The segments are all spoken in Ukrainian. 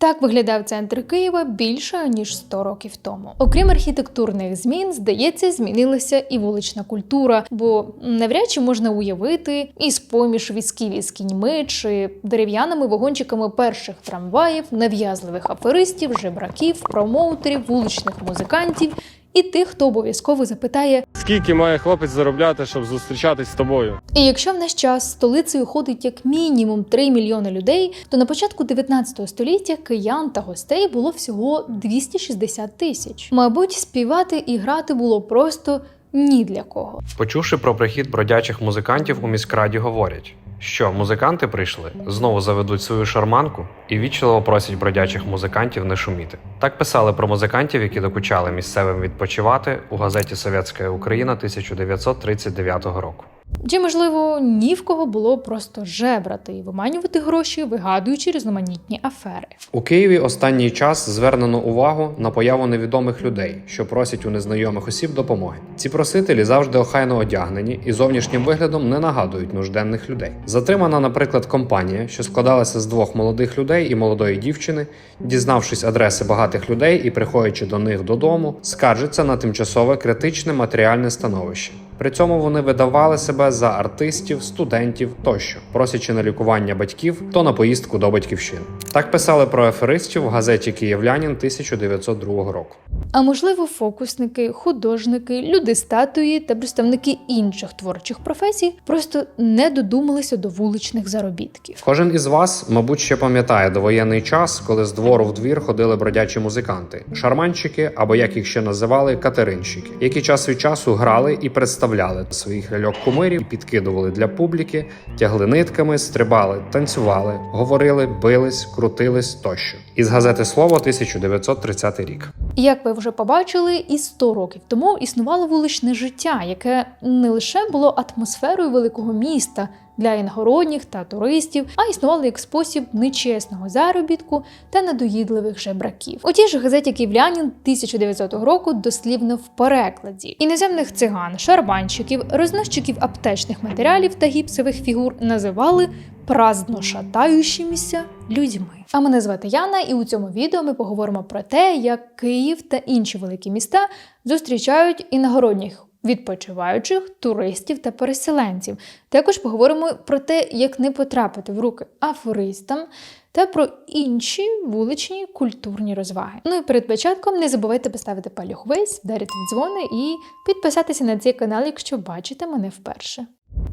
Так виглядав центр Києва більше ніж 100 років тому. Окрім архітектурних змін, здається, змінилася і вулична культура, бо навряд чи можна уявити із поміж візків із кіньми чи дерев'яними вагончиками перших трамваїв, нав'язливих аферистів, жебраків, промоутерів, вуличних музикантів і тих, хто обов'язково запитає: Скільки має хлопець заробляти, щоб зустрічатись з тобою? І якщо в наш час столицею ходить як мінімум 3 мільйони людей, то на початку 19 століття киян та гостей було всього 260 тисяч. Мабуть, співати і грати було просто ні для кого. Почувши про прихід бродячих музикантів у міськраді, говорять, що музиканти прийшли, знову заведуть свою шарманку і вічливо просять бродячих музикантів не шуміти. Так писали про музикантів, які докучали місцевим відпочивати у газеті Совєтська Україна 1939 року. Чи можливо ні в кого було просто жебрати і виманювати гроші, вигадуючи різноманітні афери. У Києві останній час звернено увагу на появу невідомих людей, що просять у незнайомих осіб допомоги. Ці просителі завжди охайно одягнені і зовнішнім виглядом не нагадують нужденних людей. Затримана, наприклад, компанія, що складалася з двох молодих людей і молодої дівчини, дізнавшись адреси багатих людей і приходячи до них додому, скаржиться на тимчасове критичне матеріальне становище. При цьому вони видавали себе за артистів, студентів тощо, просячи на лікування батьків то на поїздку до батьківщини. Так писали про аферистів в газеті Київлянин 1902 року. А можливо, фокусники, художники, люди статуї та представники інших творчих професій просто не додумалися до вуличних заробітків. Кожен із вас, мабуть, ще пам'ятає довоєнний час, коли з двору в двір ходили бродячі музиканти, шарманщики або як їх ще називали, катеринщики, які час від часу грали і представляли своїх ляльок кумирів, підкидували для публіки, тягли нитками, стрибали, танцювали, говорили, бились, крутились тощо. Із газети Слово 1930 рік. Як ви вже побачили, і 100 років тому існувало вуличне життя, яке не лише було атмосферою великого міста для іногородніх та туристів, а існувало як спосіб нечесного заробітку та надоїдливих жебраків. У тій ж газеті Київлянин 1900 року дослівно в перекладі іноземних циган, шарбанщиків, розносчиків аптечних матеріалів та гіпсових фігур називали праздно шатаючимися людьми. А мене звати Яна, і у цьому відео ми поговоримо про те, як Київ та інші великі міста зустрічають іногородніх відпочиваючих, туристів та переселенців. Також поговоримо про те, як не потрапити в руки афористам. Та про інші вуличні культурні розваги. Ну і перед початком не забувайте поставити палюх весь, вдарити дзвони і підписатися на цей канал, якщо бачите мене вперше.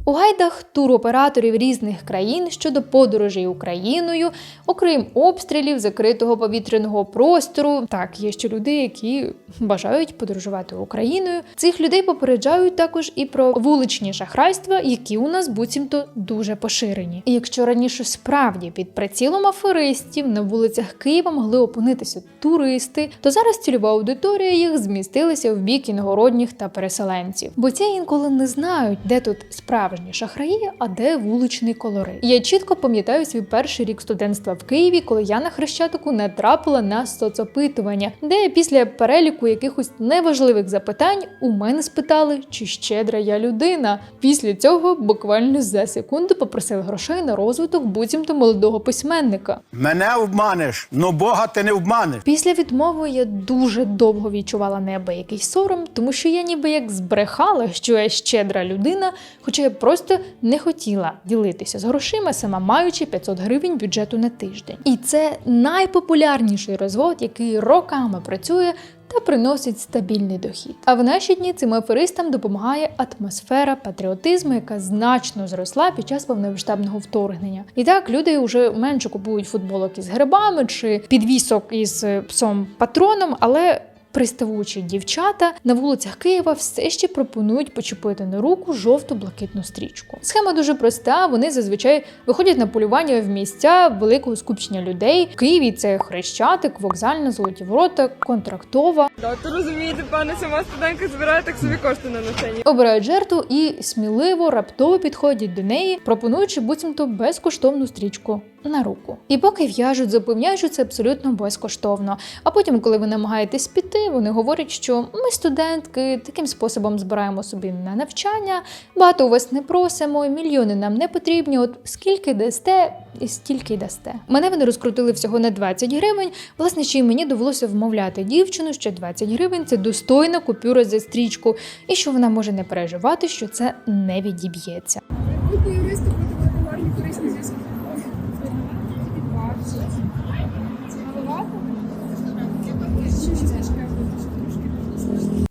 У гайдах туроператорів різних країн щодо подорожей Україною, окрім обстрілів, закритого повітряного простору. Так, є ще люди, які бажають подорожувати Україною. Цих людей попереджають також і про вуличні шахрайства, які у нас буцімто дуже поширені. І якщо раніше справді під прицілом аферистів на вулицях Києва могли опинитися туристи, то зараз цільова аудиторія їх змістилася в бік іногородніх та переселенців. Бо ці інколи не знають, де тут справжні шахраї, а де вуличний колорит. Я чітко пам'ятаю свій перший рік студентства в Києві, коли я на хрещатику натрапила на соцопитування, де після переліку якихось неважливих запитань у мене спитали, чи щедра я людина. Після цього буквально за секунду попросили грошей на розвиток буцімто молодого письменника. Мене обманеш, но Бога ти не обманеш. Після відмови я дуже довго відчувала неабиякий сором, тому що я ніби як збрехала, що я щедра людина, хоча я просто не хотіла ділитися з грошима, сама маючи 500 гривень бюджету на тиждень. І це найпопулярніший розвод, який роками працює. Та приносить стабільний дохід. А в наші дні цим аферистам допомагає атмосфера патріотизму, яка значно зросла під час повномасштабного вторгнення. І так люди вже менше купують футболок із грибами чи підвісок із е, псом патроном, але приставучі дівчата на вулицях Києва все ще пропонують почепити на руку жовто-блакитну стрічку. Схема дуже проста. Вони зазвичай виходять на полювання в місця великого скупчення людей. В Києві це Хрещатик, вокзальна, золоті ворота, контрактова. Да, то розумієте, пане, сама студентка збирає так собі кошти на навчання. Обирають жертву і сміливо, раптово підходять до неї, пропонуючи буцімто безкоштовну стрічку. на руку. І поки в'яжуть, запевняють, що це абсолютно безкоштовно. А потім, коли ви намагаєтесь піти, вони говорять, що ми студентки, таким способом збираємо собі на навчання, багато у вас не просимо, мільйони нам не потрібні. От скільки дасте, і стільки дасте. Мене вони розкрутили всього на 20 гривень. Власне, ще й мені довелося вмовляти дівчину, що 20 гривень це достойна купюра за стрічку, і що вона може не переживати, що це не відіб'ється.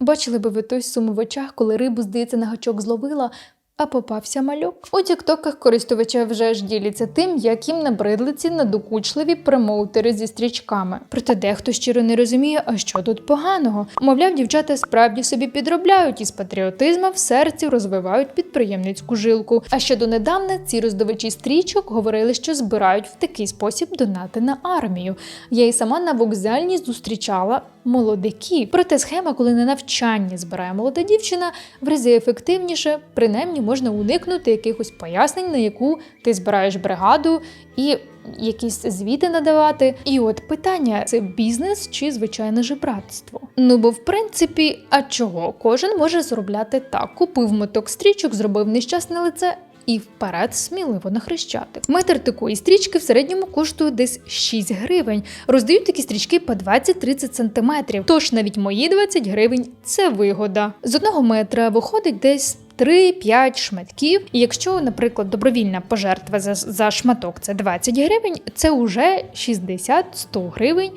Бачили би ви той сум в очах, коли рибу, здається, на гачок зловила, а попався мальок. У тіктоках користувачі вже ж діляться тим, як їм набридли ці надокучливі промоутери зі стрічками. Проте дехто щиро не розуміє, а що тут поганого. Мовляв, дівчата справді собі підробляють і з патріотизма в серці розвивають підприємницьку жилку. А ще донедавна ці роздавачі стрічок говорили, що збирають в такий спосіб донати на армію. Я і сама на вокзальні зустрічала молодиків. Проте схема, коли на навчання збирає молода дівчина, в рази ефективніше, принаймні можна уникнути якихось пояснень, на яку ти збираєш бригаду і якісь звіти надавати. І от питання: це бізнес чи звичайне жебратство? Ну бо в принципі, а чого? Кожен може заробляти так: купив моток стрічок, зробив нещасне лице. І вперед сміливо на хрещатик. Метр такої стрічки в середньому коштує десь 6 гривень. Роздають такі стрічки по 20-30 сантиметрів. Тож навіть мої 20 гривень це вигода. З одного метра виходить десь 3-5 шматків. І якщо, наприклад, добровільна пожертва за, за шматок це 20 гривень, це вже 60-100 гривень.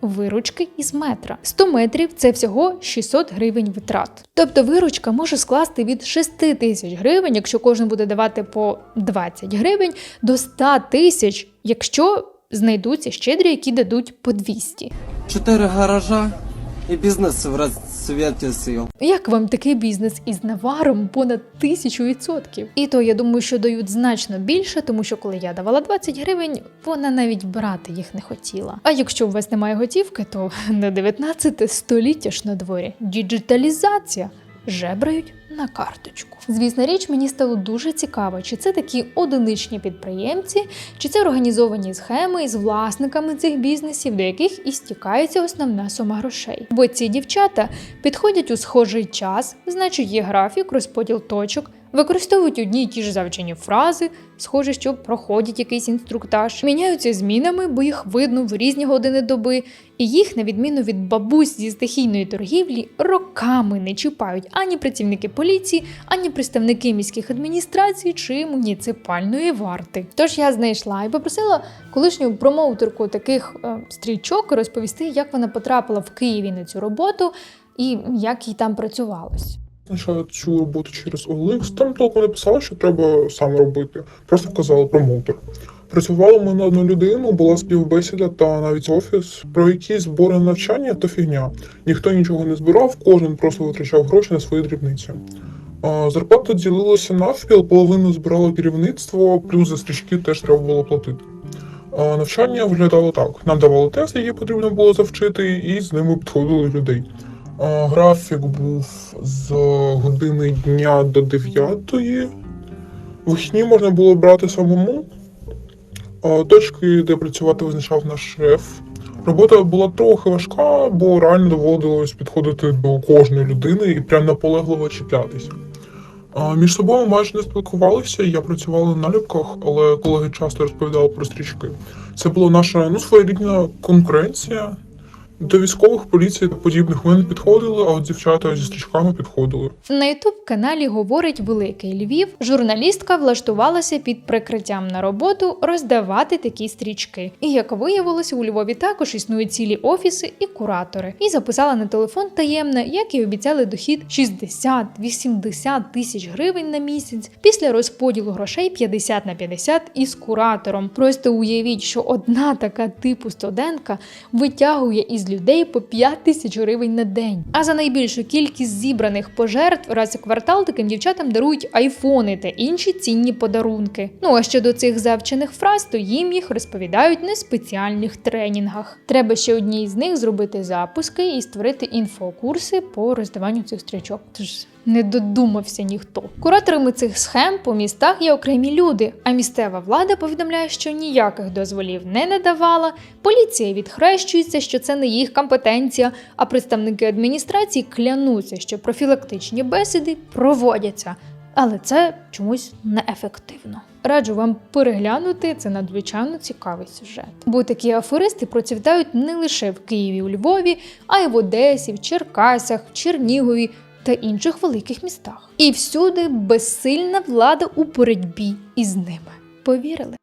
Виручки із метра 100 метрів це всього 600 гривень витрат. Тобто виручка може скласти від 6 тисяч гривень, якщо кожен буде давати по 20 гривень, до 100 тисяч, якщо знайдуться щедрі, які дадуть по 200. Чотири гаража і бізнес в розцвіті сил. Як вам такий бізнес із наваром понад тисячу відсотків? І то я думаю, що дають значно більше, тому що коли я давала 20 гривень, вона навіть брати їх не хотіла. А якщо у вас немає готівки, то на 19 століття ж на дворі діджиталізація. Жебрають на карточку. Звісна річ, мені стало дуже цікаво, чи це такі одиничні підприємці, чи це організовані схеми із власниками цих бізнесів, до яких і стікається основна сума грошей. Бо ці дівчата підходять у схожий час, значить є графік, розподіл точок. Використовують одні й ті ж завчені фрази, схоже, що проходять якийсь інструктаж, міняються змінами, бо їх видно в різні години доби, і їх, на відміну від бабусь зі стихійної торгівлі, роками не чіпають ані працівники поліції, ані представники міських адміністрацій чи муніципальної варти. Тож я знайшла і попросила колишню промоутерку таких е, стрічок розповісти, як вона потрапила в Києві на цю роботу і як їй там працювалось. Цю роботу через OLX. Там толком не писала, що треба сам робити. Просто вказала промоутер. Працювали ми на одну людину, була співбесіда та навіть офіс. Про якісь збори на навчання то фігня. Ніхто нічого не збирав, кожен просто витрачав гроші на свої дрібниці. Зарплата ділилася навпіл, половину збирало керівництво, плюс за стрічки теж треба було платити. Навчання виглядало так: нам давали тести, які потрібно було завчити, і з ними підходили людей. Графік був з години дня до 9. Вихідні можна було брати самому. Точки, де працювати, визначав наш шеф. Робота була трохи важка, бо реально доводилось підходити до кожної людини і прям наполегливо чіплятися. Між собою майже не спілкувалися, я працювала на наліпках, але колеги часто розповідали про стрічки. Це була наша ну, своєрідна конкуренція. До військових поліції подібних ми не підходили, а от дівчата зі стрічками підходили. На ютуб каналі Говорить Великий Львів. Журналістка влаштувалася під прикриттям на роботу роздавати такі стрічки. І як виявилось, у Львові також існують цілі офіси і куратори. І записала на телефон таємне, як і обіцяли дохід 60-80 тисяч гривень на місяць після розподілу грошей 50 на 50 із куратором. Просто уявіть, що одна така типу студентка витягує із людей по 5 тисяч гривень на день. А за найбільшу кількість зібраних пожертв раз у квартал таким дівчатам дарують айфони та інші цінні подарунки. Ну а щодо цих завчених фраз, то їм їх розповідають на спеціальних тренінгах. Треба ще одній з них зробити запуски і створити інфокурси по роздаванню цих стрічок. Тож не додумався ніхто. Кураторами цих схем по містах є окремі люди, а місцева влада повідомляє, що ніяких дозволів не надавала. Поліція відхрещується, що це не їх компетенція, а представники адміністрації клянуться, що профілактичні бесіди проводяться. Але це чомусь неефективно. Раджу вам переглянути це надзвичайно цікавий сюжет. Бо такі аферисти процвітають не лише в Києві, у Львові, а й в Одесі, в Черкасах, в Чернігові та інших великих містах. І всюди безсильна влада у боротьбі із ними. Повірили?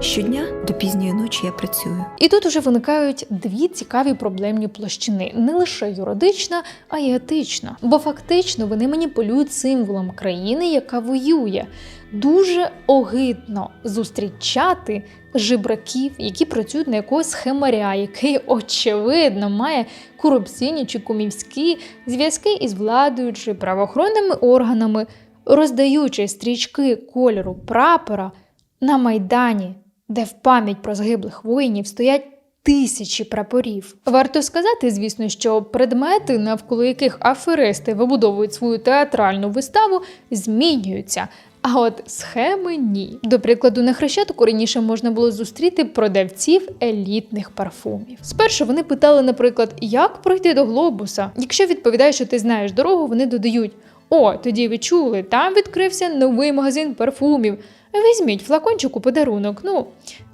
Щодня до пізньої ночі я працюю. І тут уже виникають дві цікаві проблемні площини: не лише юридична, а й етична. Бо фактично вони маніпулюють символом країни, яка воює. Дуже огидно зустрічати жебраків, які працюють на якогось схемаря, який очевидно має корупційні чи кумівські зв'язки із владою чи правоохоронними органами, роздаючи стрічки кольору прапора на майдані, де в пам'ять про загиблих воїнів стоять. Тисячі прапорів. Варто сказати, звісно, що предмети, навколо яких аферисти вибудовують свою театральну виставу, змінюються. А от схеми ні. До прикладу, на хрещатику раніше можна було зустріти продавців елітних парфумів. Спершу вони питали, наприклад, як пройти до глобуса. Якщо відповідаєш, що ти знаєш дорогу, вони додають: О, тоді ви чули, там відкрився новий магазин парфумів. Візьміть флакончик у подарунок. Ну,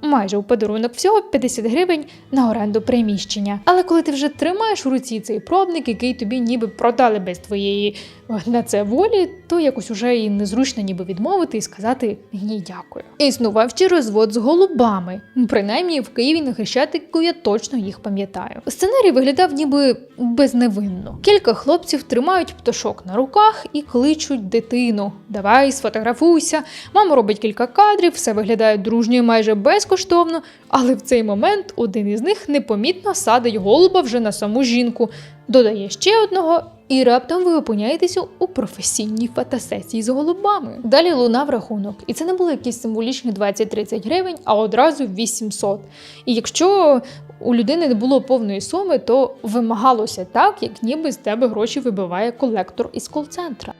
майже у подарунок всього 50 гривень на оренду приміщення. Але коли ти вже тримаєш у руці цей пробник, який тобі ніби продали без твоєї е, на це волі, то якось уже і незручно ніби відмовити і сказати ні, дякую. Існував ще розвод з голубами. Принаймні в Києві на Хрещатику я точно їх пам'ятаю. Сценарій виглядав ніби безневинно. Кілька хлопців тримають пташок на руках і кличуть дитину. Давай, сфотографуйся. Мама робить кілька кадрів, все виглядає дружньо і майже безкоштовно, але в цей момент один із них непомітно садить голуба вже на саму жінку, додає ще одного, і раптом ви опиняєтеся у професійній фотосесії з голубами. Далі лунав рахунок, і це не було якісь символічні 20-30 гривень, а одразу 800. І якщо у людини не було повної суми, то вимагалося так, як ніби з тебе гроші вибиває колектор із кол-центра.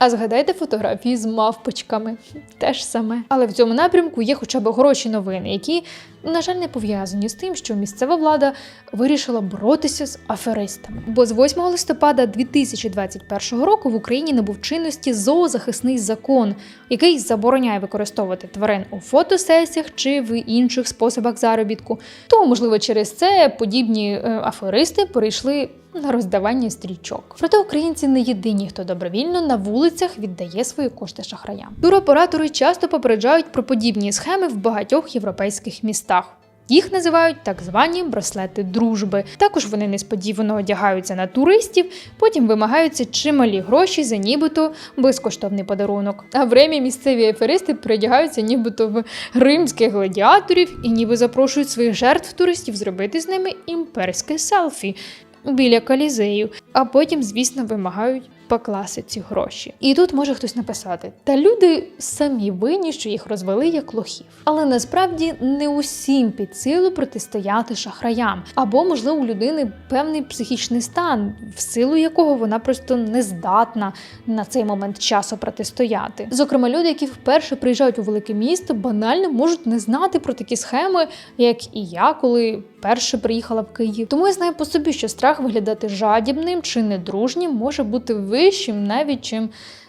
А згадайте фотографії з мавпочками. Теж саме. Але в цьому напрямку є хоча б хороші новини, які, на жаль, не пов'язані з тим, що місцева влада вирішила боротися з аферистами. Бо з 8 листопада 2021 року в Україні набув чинності зоозахисний закон, який забороняє використовувати тварин у фотосесіях чи в інших способах заробітку. Тому, можливо, через це подібні е, аферисти перейшли на роздавання стрічок. Проте українці не єдині, хто добровільно на вулицях віддає свої кошти шахраям. Туроператори часто попереджають про подібні схеми в багатьох європейських містах. Їх називають так звані браслети дружби. Також вони несподівано одягаються на туристів, потім вимагаються чималі гроші за нібито безкоштовний подарунок. А в Ремі місцеві аферисти передягаються нібито в римських гладіаторів і ніби запрошують своїх жертв туристів зробити з ними імперське селфі біля колізею, а потім, звісно, вимагають покласти ці гроші. І тут може хтось написати: та люди самі винні, що їх розвели як лохів. Але насправді не усім під силу протистояти шахраям, або, можливо, у людини певний психічний стан, в силу якого вона просто не здатна на цей момент часу протистояти. Зокрема, люди, які вперше приїжджають у велике місто, банально можуть не знати про такі схеми, як і я, коли перше приїхала в Київ. Тому я знаю по собі, що страх виглядати жадібним чи недружнім може бути вищим навіть чим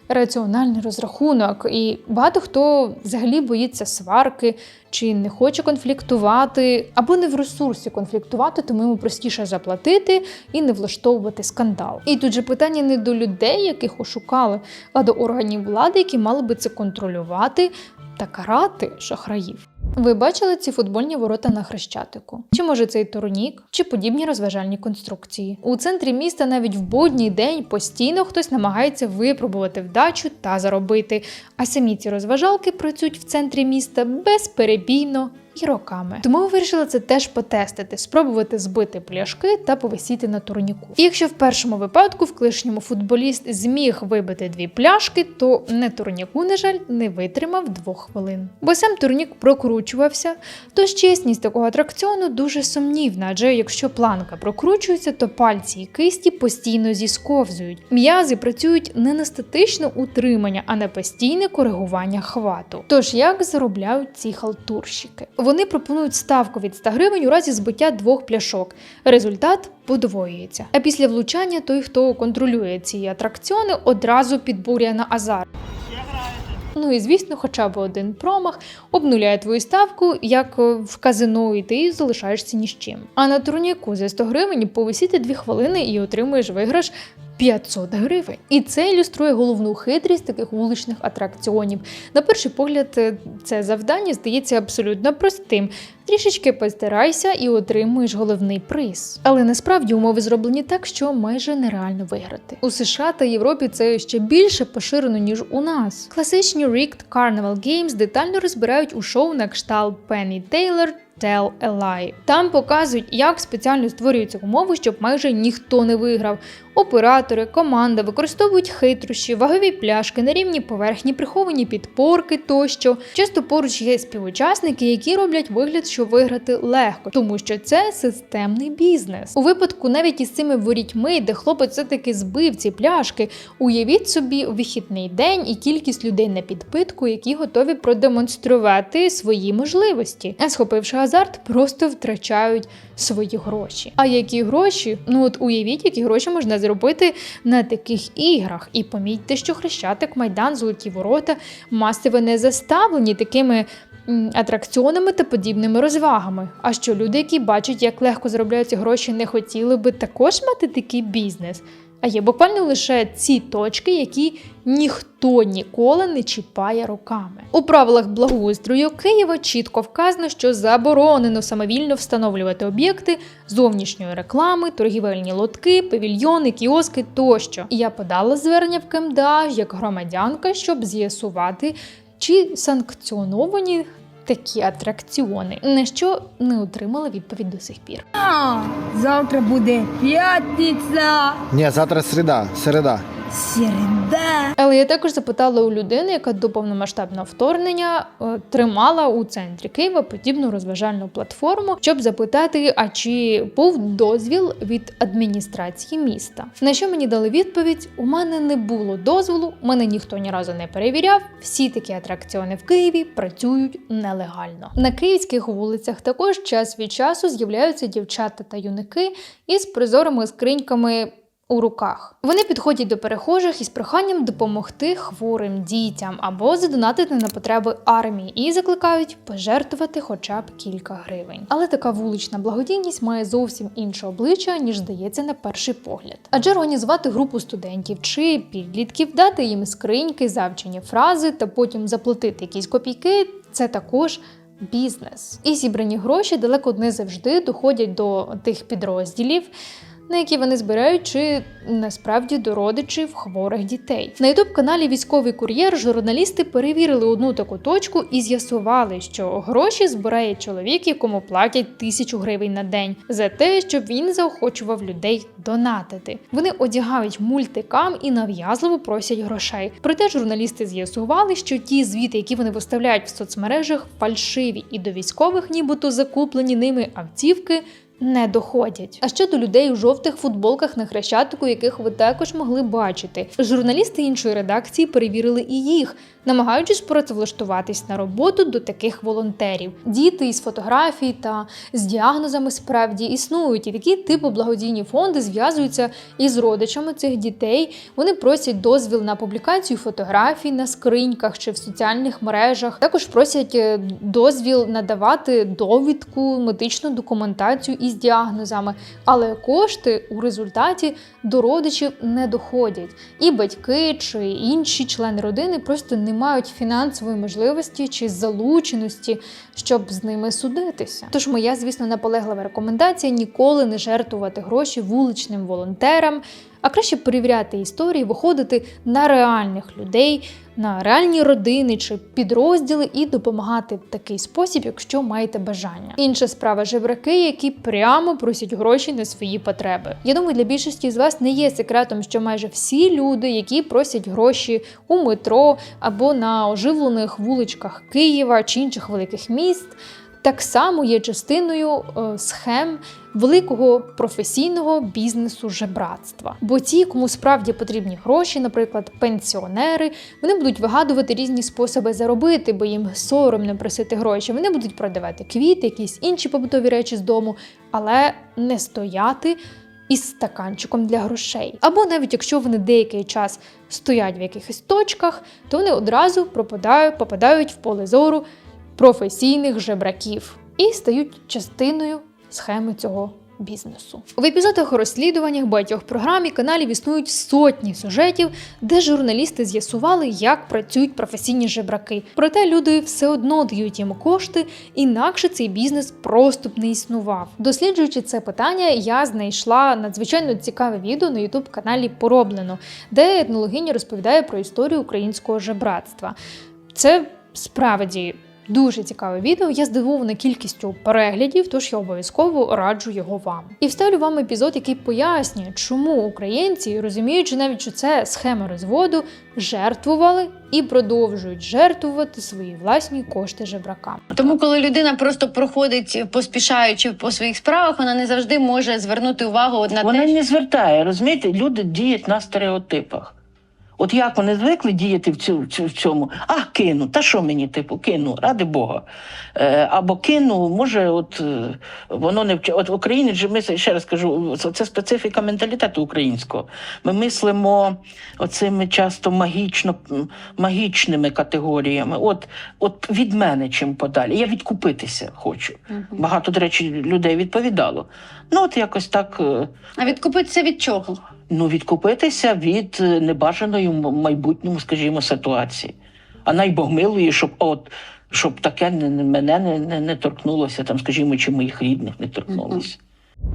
раціональний розрахунок. І багато хто взагалі боїться сварки чи не хоче конфліктувати, або не в ресурсі конфліктувати, тому йому простіше заплатити і не влаштовувати скандал. І тут же питання не до людей, яких ошукали, а до органів влади, які мали би це контролювати та карати шахраїв. Ви бачили ці футбольні ворота на хрещатику? Чи може цей турнік, чи подібні розважальні конструкції? У центрі міста навіть в будній день постійно хтось намагається випробувати вдачу та заробити. А самі ці розважалки працюють в центрі міста безперебійно і роками. Тому ми вирішили це теж потестити, спробувати збити пляшки та повисіти на турніку. І якщо в першому випадку в колишньому футболіст зміг вибити дві пляшки, то не турніку, на жаль, не витримав двох хвилин. Бо сам турнік прокручувався, тож чесність такого атракціону дуже сумнівна, адже якщо планка прокручується, то пальці і кисті постійно зісковзують. М'язи працюють не на статичне утримання, а на постійне коригування хвату. Тож як заробляють ці халтурщики? Вони пропонують ставку від 100 гривень у разі збиття двох пляшок. Результат подвоюється. А після влучання той, хто контролює ці атракціони, одразу підбурює на азарт. Ну і звісно, хоча б один промах обнуляє твою ставку, як е, в казино, і ти залишаєшся ні з чим. А на турніку за 100 гривень повисіти 2 хвилини і отримуєш виграш 500 гривень. І це ілюструє головну хитрість таких вуличних атракціонів. На перший погляд, е, це завдання здається абсолютно простим. Трішечки постарайся і отримуєш головний приз. Але насправді умови зроблені так, що майже нереально виграти. У США та Європі це ще більше поширено, ніж у нас. Класичні Rigged Carnival Games детально розбирають у шоу на кшталт Penny Taylor Tell a Lie. Там показують, як спеціально створюються умови, щоб майже ніхто не виграв. Оператори, команда використовують хитрощі, вагові пляшки, нерівні поверхні, приховані підпорки тощо. Часто поруч є співучасники, які роблять вигляд, що виграти легко, тому що це системний бізнес. У випадку навіть із цими ворітьми, де хлопець все-таки збив ці пляшки, уявіть собі вихідний день і кількість людей на підпитку, які готові продемонструвати свої можливості. А схопивши азарт, просто втрачають свої гроші. А які гроші? Ну от уявіть, які гроші можна зробити на таких іграх. І помітьте, що Хрещатик, Майдан, Золоті Ворота масово не заставлені такими. Атракціонами та подібними розвагами. А що люди, які бачать, як легко заробляються гроші, не хотіли би також мати такий бізнес? А є буквально лише ці точки, які ніхто ніколи не чіпає руками. У правилах благоустрою Києва чітко вказано, що заборонено самовільно встановлювати об'єкти зовнішньої реклами, торгівельні лотки, павільйони, кіоски тощо. І я подала звернення в КМДА як громадянка, щоб з'ясувати, чи санкціоновані. Такі атракціони, на що не отримала відповідь до сих пір. Завтра буде п'ятниця, Ні, завтра середа. Середа. Середа. Але я також запитала у людини, яка до повномасштабного вторгнення е, тримала у центрі Києва подібну розважальну платформу, щоб запитати, а чи був дозвіл від адміністрації міста. На що мені дали відповідь: у мене не було дозволу, мене ніхто ні разу не перевіряв. Всі такі атракціони в Києві працюють нелегально. На київських вулицях також час від часу з'являються дівчата та юнаки із прозорими скриньками у руках. Вони підходять до перехожих із проханням допомогти хворим дітям або задонатити на потреби армії і закликають пожертвувати хоча б кілька гривень. Але така вулична благодійність має зовсім інше обличчя, ніж здається на перший погляд. Адже організувати групу студентів чи підлітків, дати їм скриньки, завчені фрази та потім заплатити якісь копійки це також. Бізнес і зібрані гроші далеко не завжди доходять до тих підрозділів, на які вони збирають, чи насправді до родичів хворих дітей. На ютуб каналі Військовий кур'єр журналісти перевірили одну таку точку і з'ясували, що гроші збирає чоловік, якому платять тисячу гривень на день за те, щоб він заохочував людей донатити. Вони одягають мультикам і нав'язливо просять грошей. Проте журналісти з'ясували, що ті звіти, які вони виставляють в соцмережах, фальшиві, і до військових, нібито закуплені ними автівки не доходять. А ще до людей у жовтих футболках на хрещатику, яких ви також могли бачити, журналісти іншої редакції перевірили і їх, намагаючись працевлаштуватись на роботу до таких волонтерів. Діти із фотографій та з діагнозами справді існують, і такі типу благодійні фонди зв'язуються із родичами цих дітей. Вони просять дозвіл на публікацію фотографій на скриньках чи в соціальних мережах. Також просять е, дозвіл надавати довідку, медичну документацію із діагнозами, але кошти у результаті до родичів не доходять. І батьки чи інші члени родини просто не мають фінансової можливості чи залученості, щоб з ними судитися. Тож моя, звісно, наполеглива рекомендація ніколи не жертвувати гроші вуличним волонтерам, а краще перевіряти історії, виходити на реальних людей, на реальні родини чи підрозділи і допомагати в такий спосіб, якщо маєте бажання. Інша справа жебраки, які прямо просять гроші на свої потреби. Я думаю, для більшості з вас не є секретом, що майже всі люди, які просять гроші у метро або на оживлених вуличках Києва чи інших великих міст. Так само є частиною е, схем великого професійного бізнесу жебратства. Бо ті, кому справді потрібні гроші, наприклад, пенсіонери, вони будуть вигадувати різні способи заробити, бо їм соромно просити гроші. Вони будуть продавати квіти, якісь інші побутові речі з дому, але не стояти. Із стаканчиком для грошей. Або навіть якщо вони деякий час стоять в якихось точках, то вони одразу пропадають, попадають в поле зору професійних жебраків і стають частиною схеми цього бізнесу. В епізодах розслідуваннях багатьох програм і каналів існують сотні сюжетів, де журналісти з'ясували, як працюють професійні жебраки. Проте люди все одно дають їм кошти, інакше цей бізнес просто б не існував. Досліджуючи це питання, я знайшла надзвичайно цікаве відео на youtube каналі Пороблено, де етнологиня розповідає про історію українського жебратства. Це справді дуже цікаве відео. Я здивована кількістю переглядів, тож я обов'язково раджу його вам. І вставлю вам епізод, який пояснює, чому українці, розуміючи навіть, що це схема розводу, жертвували і продовжують жертвувати свої власні кошти жебракам. Тому, коли людина просто проходить, поспішаючи по своїх справах, вона не завжди може звернути увагу на Вона те, не звертає, розумієте, люди діють на стереотипах. От як вони звикли діяти в цю- в цьому? А, кину, та що мені, типу, кину, ради Бога. Е, або кину, може, от е, воно не вчи. От же ми ще раз кажу, це- це специфіка менталітету українського. Ми мислимо оцими часто магічно, магічними категоріями. От, от від мене чим подалі. Я відкупитися хочу. Багато, до речі, людей відповідало. Ну, от якось так. е, а відкупитися від чого? Ну, відкупитися від е, небажаної майбутньому, скажімо, ситуації. А найбогмилої, щоб от щоб таке не, не- мене не, не, не торкнулося, там, скажімо, чи моїх рідних не торкнулося.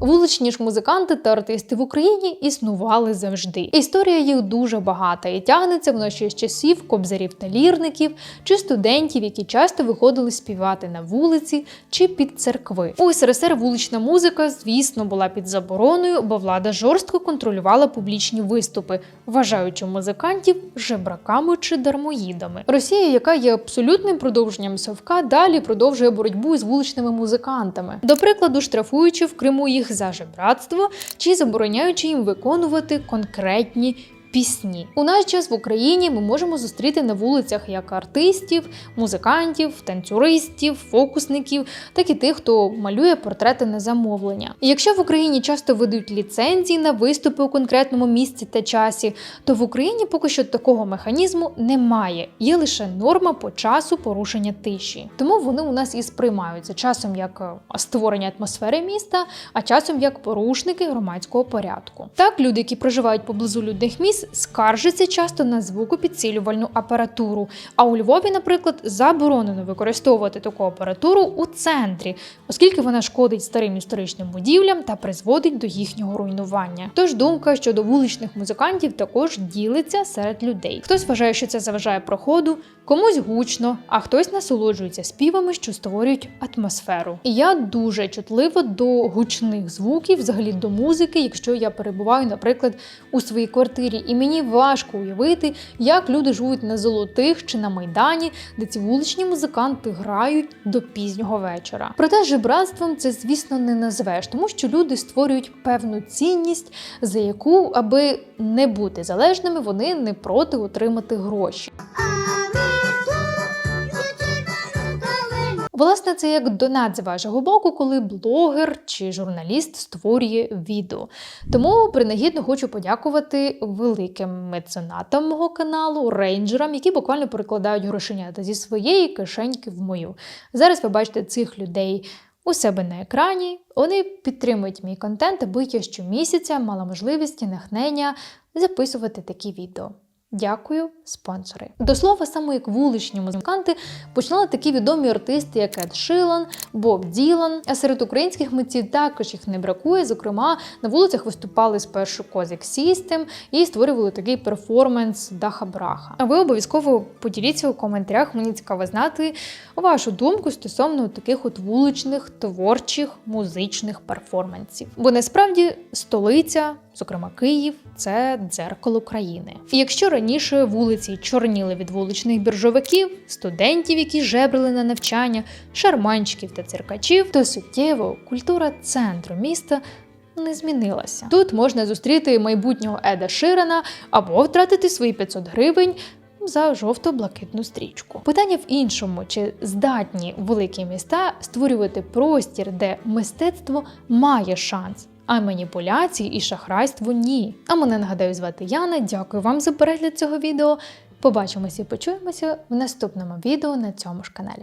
Вуличні ж музиканти та артисти в Україні існували завжди. Історія їх дуже багата і тягнеться вона ще з часів кобзарів та лірників чи студентів, які часто виходили співати на вулиці чи під церкви. У СРСР вулична музика, звісно, була під забороною, бо влада жорстко контролювала публічні виступи, вважаючи музикантів жебраками чи дармоїдами. Росія, яка є абсолютним продовженням совка, далі продовжує боротьбу з вуличними музикантами. До прикладу, штрафуючи в Криму їх за жебратство чи забороняючи їм виконувати конкретні. Пісні у наш час в Україні ми можемо зустріти на вулицях як артистів, музикантів, танцюристів, фокусників, так і тих, хто малює портрети на замовлення. Якщо в Україні часто видають ліцензії на виступи у конкретному місці та часі, то в Україні поки що такого механізму немає. Є лише норма по часу порушення тиші. Тому вони у нас і сприймаються часом як е, створення атмосфери міста, а часом як порушники громадського порядку. Так, люди, які проживають поблизу людних місць, скаржаться часто на звукопідсилювальну апаратуру. А у Львові, наприклад, заборонено використовувати таку апаратуру у центрі, оскільки вона шкодить старим історичним будівлям та призводить до їхнього руйнування. Тож думка щодо вуличних музикантів також ділиться серед людей. Хтось вважає, що це заважає проходу, комусь гучно, а хтось насолоджується співами, що створюють атмосферу. І я дуже чутлива до гучних звуків, взагалі до музики, якщо я перебуваю, наприклад, у своїй квартирі, і мені важко уявити, як люди живуть на золотих чи на майдані, де ці вуличні музиканти грають до пізнього вечора. Проте жебратством це, звісно, не назвеш, тому що люди створюють певну цінність, за яку, аби не бути залежними, вони не проти отримати гроші. Власне, це як донат з вашого боку, коли блогер чи журналіст створює відео. Тому принагідно хочу подякувати великим меценатам мого каналу, рейнджерам, які буквально перекладають грошенята зі своєї кишеньки в мою. Зараз ви бачите цих людей. У себе на екрані вони підтримують мій контент, аби я щомісяця мала можливість і натхнення записувати такі відео. Дякую, спонсори. До слова, саме як вуличні музиканти починали такі відомі артисти, як Ед Шилан, Боб Ділан. А серед українських митців також їх не бракує. Зокрема, на вулицях виступали спершу Козик Сістем і створювали такий перформанс Даха Браха. А ви обов'язково поділіться у коментарях. Мені цікаво знати вашу думку стосовно таких от вуличних творчих музичних перформансів. Бо насправді столиця, зокрема Київ, це дзеркало країни. І якщо раніше вулиці чорніли від вуличних біржовиків, студентів, які жебрали на навчання, шарманщиків та циркачів, то суттєво культура центру міста. Не змінилася. Тут можна зустріти майбутнього Еда Ширена або втратити свої 500 гривень за жовто-блакитну стрічку. Питання в іншому: чи здатні великі міста створювати простір, де мистецтво має шанс, а маніпуляції і шахрайству ні. А мене нагадаю звати Яна. Дякую вам за перегляд цього відео. Побачимося і почуємося в наступному відео на цьому ж каналі.